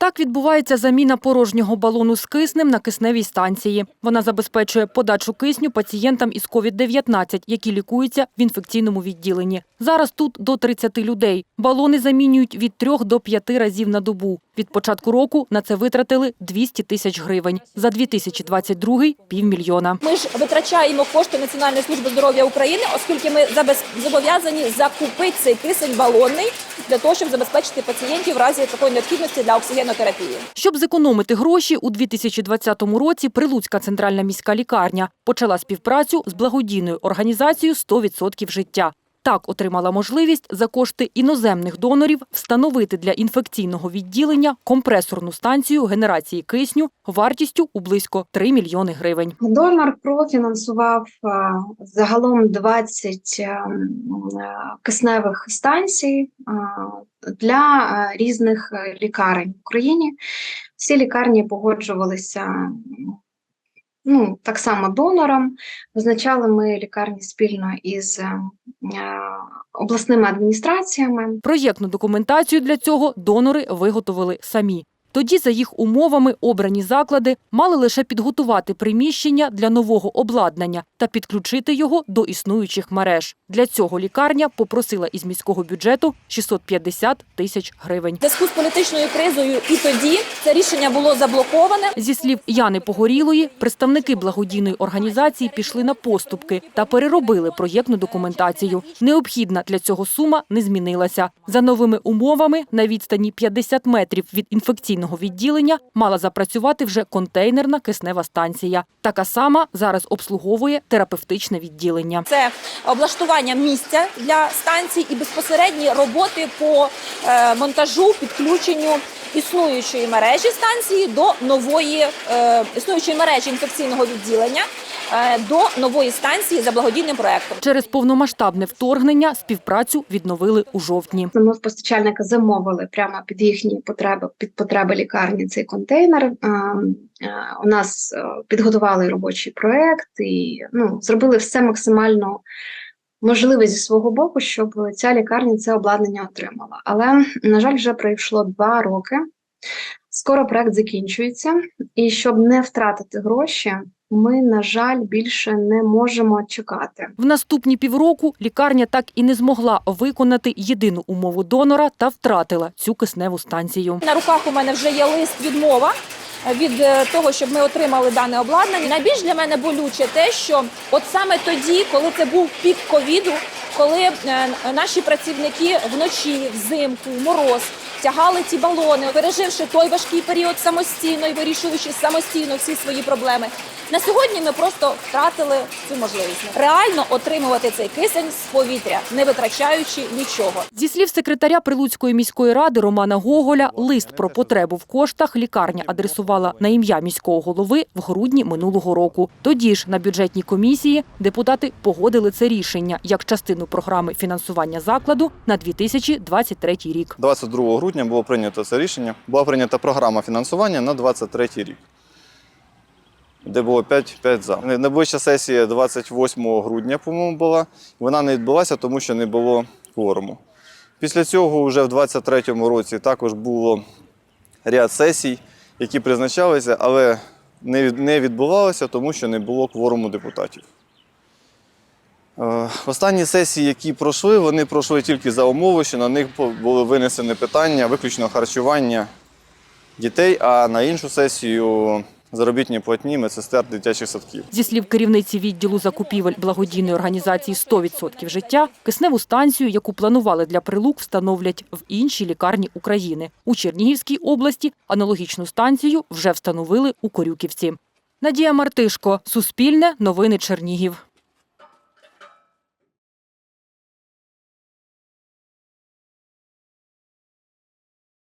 Так відбувається заміна порожнього балону з киснем на кисневій станції. Вона забезпечує подачу кисню пацієнтам із COVID-19, які лікуються в інфекційному відділенні. Зараз тут до 30 людей. Балони замінюють від 3 до 5 разів на добу. Від початку року на це витратили 200 тисяч гривень. За 2022 – півмільйона. Ми ж витрачаємо кошти Національної служби здоров'я України, оскільки ми зобов'язані закупити цей кисень балонний для того, щоб забезпечити пацієнтів в разі такої необхідності для оксигенотерапії. Щоб зекономити гроші, у 2020 році Прилуцька центральна міська лікарня почала співпрацю з благодійною організацією «100% життя. Так отримала можливість за кошти іноземних донорів встановити для інфекційного відділення компресорну станцію генерації кисню вартістю у близько 3 мільйони гривень. Донор профінансував е, загалом 20 е, е, кисневих станцій для різних лікарень в Україні. Всі лікарні погоджувалися ну, так само донором. Визначали ми лікарні спільно із е, обласними адміністраціями. Проєктну документацію для цього донори виготовили самі. Тоді, за їх умовами, обрані заклади мали лише підготувати приміщення для нового обладнання та підключити його до існуючих мереж. Для цього лікарня попросила із міського бюджету 650 тисяч гривень. Зв'язку з політичною кризою і тоді це рішення було заблоковане. Зі слів Яни Погорілої, представники благодійної організації пішли на поступки та переробили проєктну документацію. Необхідна для цього сума не змінилася. За новими умовами на відстані 50 метрів від інфекційного відділення мала запрацювати вже контейнерна киснева станція. Така сама зараз обслуговує терапевтичне відділення. Це облаштування місця для станцій і безпосередні роботи по е, монтажу, підключенню існуючої мережі станції до нової е, існуючої мережі інфекційного відділення до нової станції за благодійним проектом. Через повномасштабне вторгнення співпрацю відновили у жовтні. Ми в постачальника замовили прямо під їхні потреби, під потреби лікарні цей контейнер. Е, е, У нас е, підготували робочий проект і ну, зробили все максимально можливе зі свого боку, щоб ця лікарня це обладнання отримала. Але, на жаль, вже пройшло два роки. Скоро проект закінчується, і щоб не втратити гроші, ми, на жаль, більше не можемо чекати. В наступні півроку лікарня так і не змогла виконати єдину умову донора та втратила цю кисневу станцію. На руках у мене вже є лист відмова від е, того, щоб ми отримали дане обладнання. Найбільш для мене болюче те, що от саме тоді, коли це був пік ковіду, коли е, наші працівники вночі, взимку, мороз тягали ті балони, переживши той важкий період самостійно і вирішуючи самостійно всі свої проблеми. На сьогодні ми просто втратили цю можливість реально отримувати цей кисень з повітря, не витрачаючи нічого. Зі слів секретаря Прилуцької міської ради Романа Гоголя, лист про потребу в коштах лікарня адресувала на ім'я міського голови в грудні минулого року. Тоді ж на бюджетній комісії депутати погодили це рішення як частину програми фінансування закладу на 2023 рік. 22 грудня було прийнято це рішення. Була прийнята програма фінансування на 23 рік, де було 5, 5 за. Найближча сесія 28 грудня, по-моєму, була. Вона не відбулася, тому що не було кворуму. Після цього, вже в 23 році, також було ряд сесій, які призначалися, але не відбувалося, тому що не було кворуму депутатів. Е, Останні сесії, які пройшли, вони пройшли тільки за умови, що на них були винесені питання виключно харчування дітей, а на іншу сесію заробітні платні медсестер дитячих садків. Зі слів керівниці відділу закупівель благодійної організації «100% життя, кисневу станцію, яку планували для прилук, встановлять в іншій лікарні України. У Чернігівській області аналогічну станцію вже встановили у Корюківці. Надія Мартишко, Суспільне, Новини Чернігів.